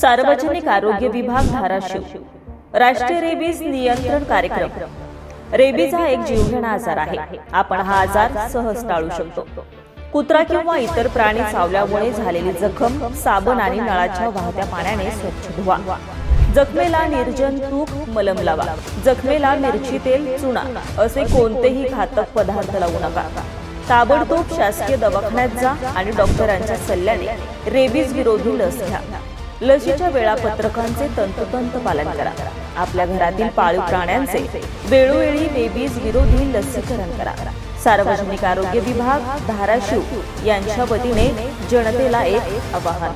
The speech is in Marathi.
सार्वजनिक आरोग्य विभाग धाराशिव. राष्ट्रीय रेबीज नियंत्रण कार्यक्रम. रेबीज हा एक जीवघेणा आजार आहे. आपण हा आजार सहज टाळू शकतो. कुत्रा किंवा इतर प्राणी चावल्यामुळे झालेली जखम साबण आणि नळाच्या वाहत्या पाण्याने स्वच्छ धुवा. जखमेला निर्जन तूप मलम लावा. जखमेला मिरची तेल चुना. असे कोणतेही घातक पदार्थ लावू नका. ताबडतोब शासकीय दवाखान्यात जा आणि डॉक्टरांच्या सल्ल्याने रेबीज विरोधी लस घ्या लसीच्या वेळापत्रकांचे तंतोतंत पालन करा. आपल्या घरातील पाळीव प्राण्यांचे वेळोवेळी बेबीज विरोधी लसीकरण करा. सार्वजनिक आरोग्य विभाग धाराशिव यांच्या वतीने जनतेला एक आवाहन.